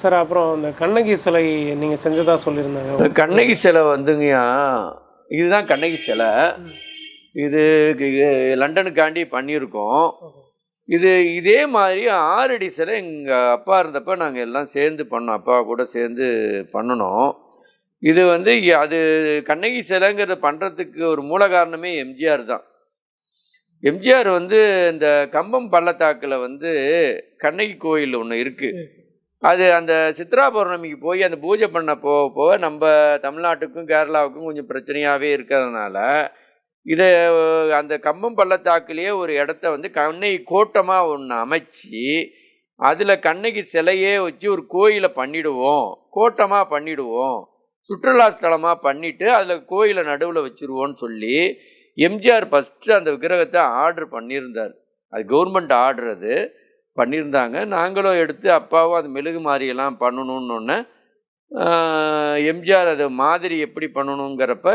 Sir அப்புறம் இந்த கண்ணகி சிலை நீங்கள் செஞ்சதா சொல்லியிருந்தாங்க. கண்ணகி சிலை வந்துங்கய்யா இதுதான் கண்ணகி சிலை. இது லண்டனுக்காண்டி பண்ணியிருக்கோம். இது இதே மாதிரி ஆறடி சிலை எங்கள் அப்பா இருந்தப்ப நாங்கள் எல்லாம் சேர்ந்து பண்ணோம். அப்பா கூட சேர்ந்து பண்ணினோம் இது வந்து அது கண்ணகி சிலைங்கிறத பண்ணுறதுக்கு ஒரு மூல காரணமே எம்ஜிஆர் தான். எம்ஜிஆர் வந்து இந்த கம்பம் பள்ளத்தாக்கில் வந்து கண்ணகி கோயில் ஒன்று இருக்குது அது அந்த சித்ரா பௌர்ணமிக்கு போய் அந்த பூஜை பண்ண போக போக நம்ம தமிழ்நாட்டுக்கும் கேரளாவுக்கும் கொஞ்சம் பிரச்சனையாகவே இருக்கிறதுனால இதை அந்த கம்பம் பள்ளத்தாக்குலேயே ஒரு இடத்த வந்து கண்ணகி கோட்டமாக ஒன்று அமைச்சு அதில் கண்ணகி சிலையே வச்சு ஒரு கோயிலை பண்ணிடுவோம். கோட்டமாக பண்ணிடுவோம். சுற்றுலா ஸ்தலமாக பண்ணிவிட்டு அதில் கோயிலை நடுவில் வச்சுருவோன்னு சொல்லி எம்ஜிஆர் ஃபஸ்ட்டு அந்த விக்கிரகத்தை ஆர்டர் பண்ணியிருந்தார். அது கவர்மெண்ட் ஆர்டர் அது. பண்ணியிருந்தாங்க. நாங்களும் எடுத்து அப்பாவும் அது மெழுகு மாதிரியெல்லாம் பண்ணணுன்னொன்னே எம்ஜிஆர் அது மாதிரி எப்படி பண்ணணுங்கிறப்ப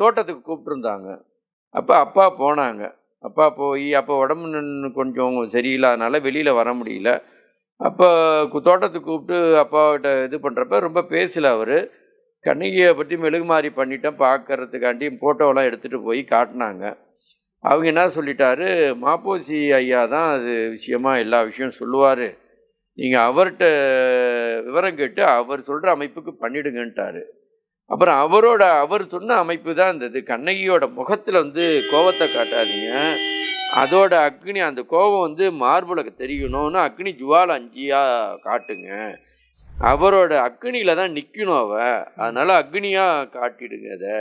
தோட்டத்துக்கு கூப்பிட்டுருந்தாங்க. அப்போ அப்பா போனாங்க. அப்பா போய் அப்போ உடம்பு நின்று கொஞ்சம் சரியில்லாதனால வெளியில் வர முடியல. அப்போ தோட்டத்துக்கு கூப்பிட்டு அப்பாவிட்ட இது பண்ணுறப்ப ரொம்ப பேசல அவர். கண்ணகியை பற்றி மெழுகு மாதிரி பண்ணிட்டேன் பார்க்கறதுக்காண்டி ஃபோட்டோலாம் எடுத்துகிட்டு போய் காட்டினாங்க. அவங்க என்ன சொல்லிட்டாரு? மாப்போசி ஐயா தான் அது விஷயமாக எல்லா விஷயம் சொல்லுவார். நீங்கள் அவர்கிட்ட விவரம் கேட்டு அவர் சொல்கிற அமைப்புக்கு பண்ணிடுங்கன்ட்டார். அப்புறம் அவரோட அவர் சொன்ன அமைப்பு தான் இந்தது கண்ணகியோட முகத்தில் வந்து கோவத்தை காட்டாதீங்க. அதோட அக்னி அந்த கோபம் வந்து மார்புலக்கு தெரியணும்னு அக்னி ஜுவால் அஞ்சியாக காட்டுங்க. அவரோட அக்னியில தான் நிற்கணும் அவ. அதனால் அக்னியாக காட்டிடுங்க அதை.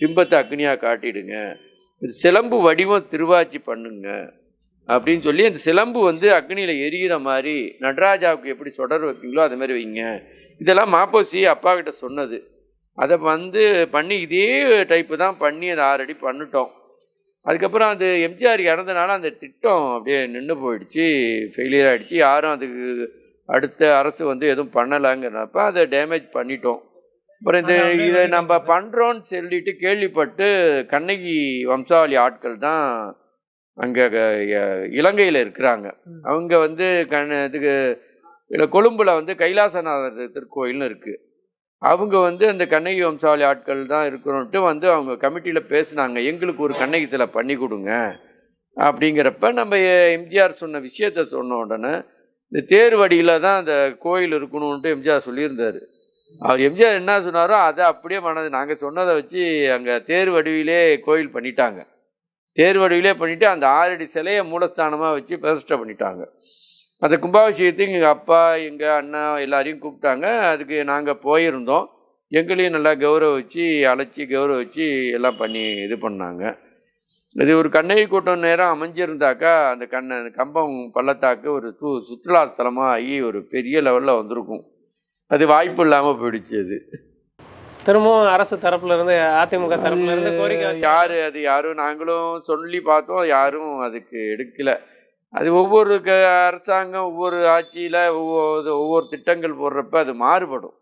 பிம்பத்தை அக்னியாக காட்டிடுங்க. இது சிலம்பு வடிவம் திருவாச்சி பண்ணுங்க அப்படின்னு சொல்லி அந்த சிலம்பு வந்து அக்னியில் எரியிற மாதிரி நடராஜாவுக்கு எப்படி சொடர் வைப்பீங்களோ அது மாதிரி வைங்க. இதெல்லாம் மாப்போசி அப்பா கிட்ட சொன்னது. அதை வந்து பண்ணி இதே டைப்பு தான் பண்ணி அதை ஆறடி பண்ணிட்டோம். அதுக்கப்புறம் அது எம்ஜிஆர் இறந்தனால அந்த திட்டம் அப்படியே நின்று போயிடுச்சு ஃபெயிலியர் ஆகிடுச்சு யாரும் அதுக்கு அடுத்த அரசு வந்து எதுவும் பண்ணலைங்கிறப்ப அதை டேமேஜ் பண்ணிட்டோம். அப்புறம் இதை வந்து நம்ம பண்ணுறோன்னு சொல்லிட்டு கேள்விப்பட்டு கண்ணகி வம்சாவளி ஆட்கள் தான் அங்கே இலங்கையில் இருக்கிறாங்க. அவங்க வந்து கண் இதுக்கு இதுல கொழும்புல வந்து கைலாசநாதர் திருக்கோயில்னு இருக்குது அவங்க வந்து அந்த கண்ணகி வம்சாவளி ஆட்கள் தான் இருக்கிறோன்ட்டு வந்து அவங்க கமிட்டியில் பேசுனாங்க. எங்களுக்கு ஒரு கண்ணகி சிலை பண்ணி கொடுங்க அப்படிங்கிறப்ப நம்ம எம்ஜிஆர் சொன்ன விஷயத்த சொன்ன உடனே இந்த தேர்வடியில் தான் அந்த கோயில் இருக்கணும்ன்ட்டு எம்ஜிஆர் சொல்லியிருந்தார். அவர் எம்ஜிஆர் என்ன சொன்னாரோ அதை அப்படியே மனது நாங்கள் சொன்னதை வச்சு அங்கே தேர் வடிவிலே கோயில் பண்ணிட்டாங்க. தேர் வடிவிலே பண்ணிவிட்டு அந்த ஆறடி சிலையை மூலஸ்தானமாக வச்சு பிரதிஷ்டை பண்ணிட்டாங்க. அந்த கும்பாபிஷேகத்துக்கு எங்கள் அப்பா எங்கள் அண்ணா எல்லாரையும் கூப்பிட்டாங்க. அதுக்கு நாங்கள் போயிருந்தோம். எங்களையும் நல்லா கௌரவிச்சு அழைச்சி கௌரவிச்சு எல்லாம் பண்ணி இது பண்ணாங்க. இது ஒரு கண்ணகி கூட்டம் நேரம் அமைஞ்சிருந்தாக்கா அந்த கண்ண அந்த கம்பம் பள்ளத்தாக்கு ஒரு து சுற்றுலா ஸ்தலமாக ஆகி ஒரு பெரிய லெவலில் வந்திருக்கும். அது வாய்ப்பு இல்லாமல் போயிடுச்சு அது. திரும்பவும் அரசு தரப்புல இருந்து அதிமுக தரப்புல இருந்து கோரிக்கை யாரு அது யாரும் நாங்களும் சொல்லி பார்த்தோம் யாரும் அதுக்கு எடுக்கல. அது ஒவ்வொரு க அரசாங்கம் ஒவ்வொரு ஆட்சியில் ஒவ்வொரு ஒவ்வொரு திட்டங்கள் போடுறப்ப அது மாறுபடும்.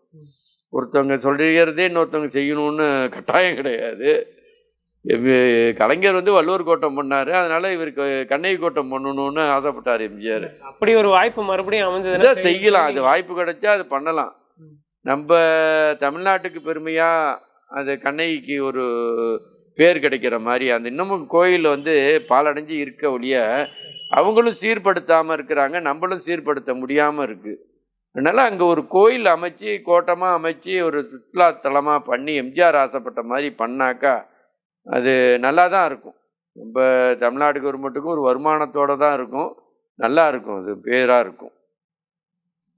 ஒருத்தவங்க சொல்கிறதே இன்னொருத்தவங்க செய்யணும்னு கட்டாயம் கிடையாது. கலைஞர் வந்து வள்ளுவர் கோட்டம் பண்ணாரு. அதனால இவருக்கு கண்ணகி கோட்டம் பண்ணணும்னு ஆசைப்பட்டார் எம்ஜிஆர். அப்படி ஒரு வாய்ப்பு மறுபடியும் அமைஞ்சதுன்னா செய்யலாம். அது வாய்ப்பு கிடைச்சா அது பண்ணலாம். நம்ம தமிழ்நாட்டுக்கு பெருமையாக அது கண்ணகிக்கு ஒரு பேர் கிடைக்கிற மாதிரி அந்த இன்னமும் கோயில் வந்து பாலடைஞ்சு இருக்க ஒழிய அவங்களும் சீர்படுத்தாமல் இருக்கிறாங்க நம்மளும் சீர்படுத்த முடியாமல் இருக்குது அதனால் அங்கே ஒரு கோயில் அமைச்சு கோட்டமாக அமைச்சு ஒரு சுற்றுலாத்தலமாக பண்ணி எம்ஜிஆர் ஆசைப்பட்ட மாதிரி பண்ணாக்கா அது நல்லா தான் இருக்கும். நம்ம தமிழ்நாடு கவர்மெண்ட்டுக்கும் ஒரு வருமானத்தோடு தான் இருக்கும். நல்லா இருக்கும் அது பேராக இருக்கும்.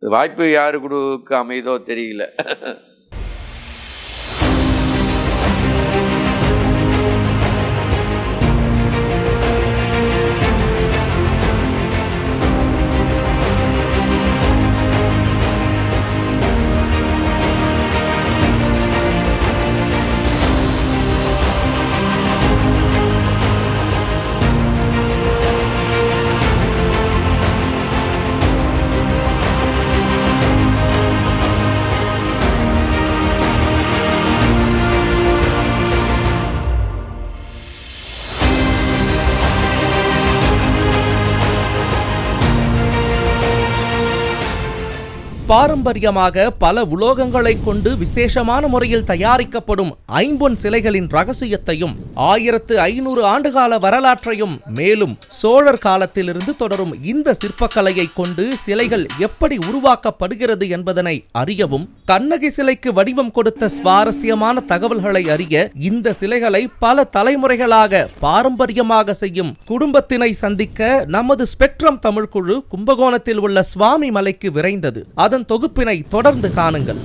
வாய்ப்பு யாரு கொடுக்க அமைதோ தெரியல. பாரம்பரியமாக பல உலோகங்களை கொண்டு விசேஷமான முறையில் தயாரிக்கப்படும் ஐம்பொன் சிலைகளின் ரகசியத்தையும் ஆயிரத்து ஐநூறு ஆண்டுகால வரலாற்றையும் மேலும் சோழர் காலத்திலிருந்து தொடரும் இந்த சிற்பக்கலையை கொண்டு சிலைகள் எப்படி உருவாக்கப்படுகிறது என்பதனை அறியவும் கண்ணகி சிலைக்கு வடிவம் கொடுத்த சுவாரஸ்யமான தகவல்களை அறிய இந்த சிலைகளை பல தலைமுறைகளாக பாரம்பரியமாக செய்யும் குடும்பத்தினை சந்திக்க நமது ஸ்பெக்ட்ரம் தமிழ் குழு கும்பகோணத்தில் உள்ள சுவாமி மலைக்கு விரைந்தது. அதன் அதன் தொகுப்பினை தொடர்ந்து காணுங்கள்.